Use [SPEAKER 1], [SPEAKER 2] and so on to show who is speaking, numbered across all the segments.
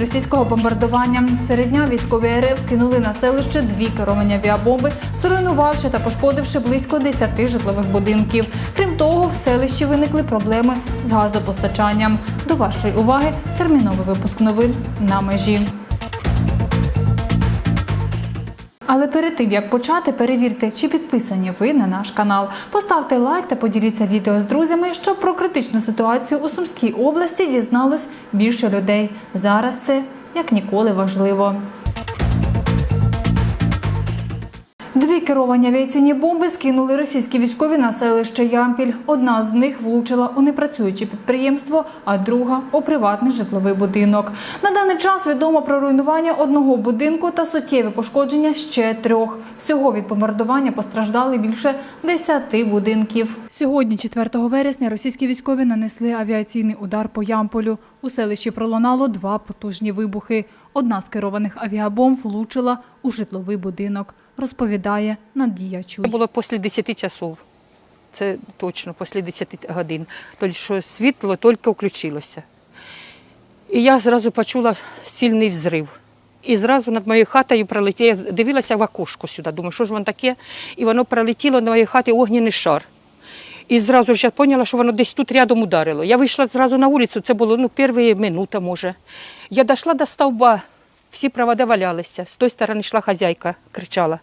[SPEAKER 1] російського бомбардування. Серед дня військові РФ скинули на селище дві керовані авіабомби, зруйнувавши та пошкодивши близько 10 житлових будинків. Крім того, в селищі виникли проблеми з газопостачанням. До вашої уваги терміновий випуск новин на межі. Але перед тим як почати, перевірте, чи підписані ви на наш канал. Поставте лайк та поділіться відео з друзями, щоб про критичну ситуацію у Сумській області дізналось більше людей. Зараз це як ніколи важливо. Дві керовані авіаційні бомби скинули російські військові на селище Ямпіль. Одна з них влучила у непрацююче підприємство, а друга у приватний житловий будинок. На даний час відомо про руйнування одного будинку та суттєві пошкодження ще трьох. Всього від бомбардування постраждали більше десяти будинків. Сьогодні, 4 вересня, російські військові нанесли авіаційний удар по Ямполю. У селищі пролунало два потужні вибухи. Одна з керованих авіабомб влучила у житловий будинок, розповідає Надія Чуй.
[SPEAKER 2] Це було після 10 часов. Це точно після 10 годин. Тобто, що світло тільки включилося. І я зразу почула сильний взрив. І зразу над моєю хатою пролетіло, я дивилася в окошко сюди, думаю, що ж воно таке? І воно пролетіло на моїй хаті огняний шар. І зразу ж я поняла, що воно десь тут рядом ударило. Я вийшла зразу на вулицю, це було ну, перші минута, може. Я дійшла до стовба, всі провода валялися. З тої сторони йшла хазяйка, кричала.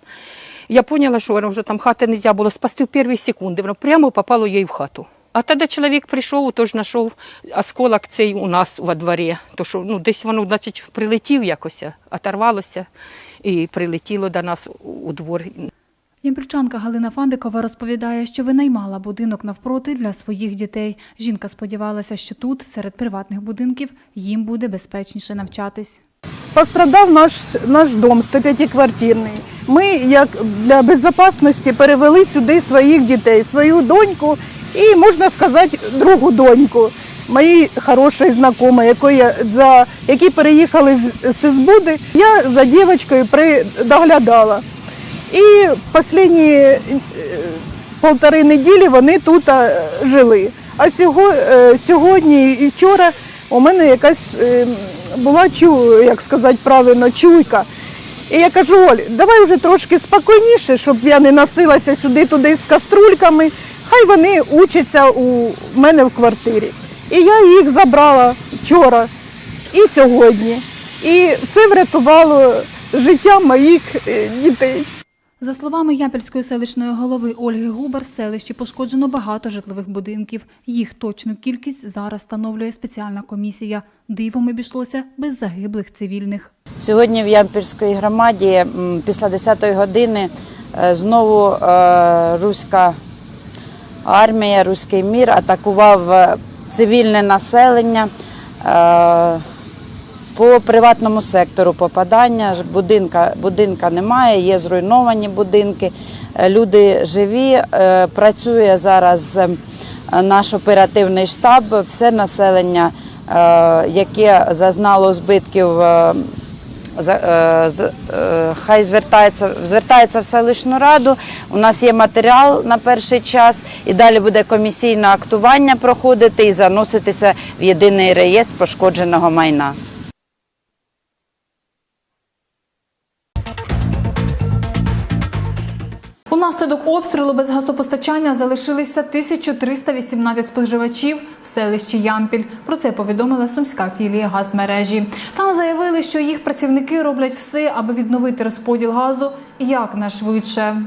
[SPEAKER 2] Я поняла, що воно вже там хати не можна було спасти в перші секунди. Воно прямо попало їй в хату. А тоді чоловік прийшов, тож знайшов осколок цей у нас во дворі. То що ну, десь воно, значить, прилетів якось, оторвалося і прилетіло до нас у двор.
[SPEAKER 1] Ямпільчанка Галина Фандикова розповідає, що винаймала будинок навпроти для своїх дітей. Жінка сподівалася, що тут, серед приватних будинків, їм буде безпечніше навчатись.
[SPEAKER 3] Пострадав наш, наш дом 105-квартирний. Ми, як для безпечності, перевели сюди своїх дітей, свою доньку і, можна сказати, другу доньку. Мої хороші знайомі, які, за, які переїхали з, Ізбуди, я за дівчинкою доглядала. І останні е, полтори неділі вони тут е, жили. А е, сьогодні і вчора у мене якась була чу, як сказати правильно, чуйка. І я кажу, Оль, давай вже трошки спокійніше, щоб я не носилася сюди-туди з каструльками. Хай вони учаться у мене в квартирі. І я їх забрала вчора і сьогодні. І це врятувало життя моїх дітей.
[SPEAKER 1] За словами Ямпільської селищної голови Ольги Губар, селищі пошкоджено багато житлових будинків. Їх точну кількість зараз встановлює спеціальна комісія. Дивом обійшлося без загиблих цивільних.
[SPEAKER 4] Сьогодні в Ямпільській громаді після 10-ї години е, знову е, руська армія, руський мір атакував е, цивільне населення. По приватному сектору попадання будинка, будинка немає, є зруйновані будинки, е, люди живі. е, Працює зараз е, наш оперативний штаб, все населення, яке зазнало збитків хай звертається, звертається в селищну раду. У нас є матеріал на перший час, і далі буде комісійне актування проходити і заноситися в єдиний реєстр пошкодженого майна.
[SPEAKER 1] Унаслідок обстрілу без газопостачання залишилися 1318 споживачів в селищі Ямпіль. Про це повідомила сумська філія газмережі. Там заявили, що їх працівники роблять все, аби відновити розподіл газу якнайшвидше.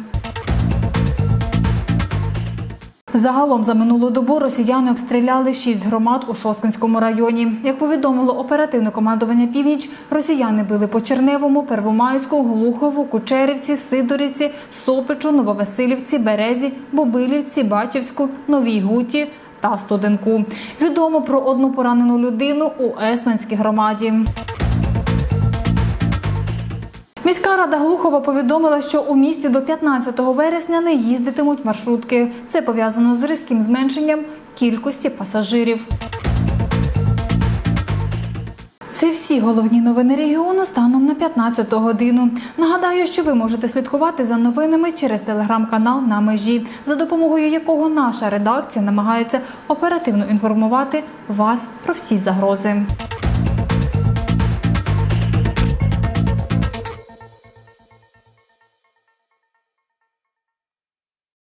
[SPEAKER 1] Загалом за минулу добу росіяни обстріляли шість громад у Шосткинському районі. Як повідомило оперативне командування Північ, росіяни били по Черневому, Первомайську, Глухову, Кучерівці, Сидорівці, Сопичу, Нововасилівці, Березі, Бобилівці, Бачівську, Новій Гуті та Студенку. Відомо про одну поранену людину у Есменській громаді. Міська рада Глухова повідомила, що у місті до 15 вересня не їздитимуть маршрутки. Це пов'язано з різким зменшенням кількості пасажирів. Це всі головні новини регіону станом на 15 годину. Нагадаю, що ви можете слідкувати за новинами через телеграм-канал на межі, за допомогою якого наша редакція намагається оперативно інформувати вас про всі загрози.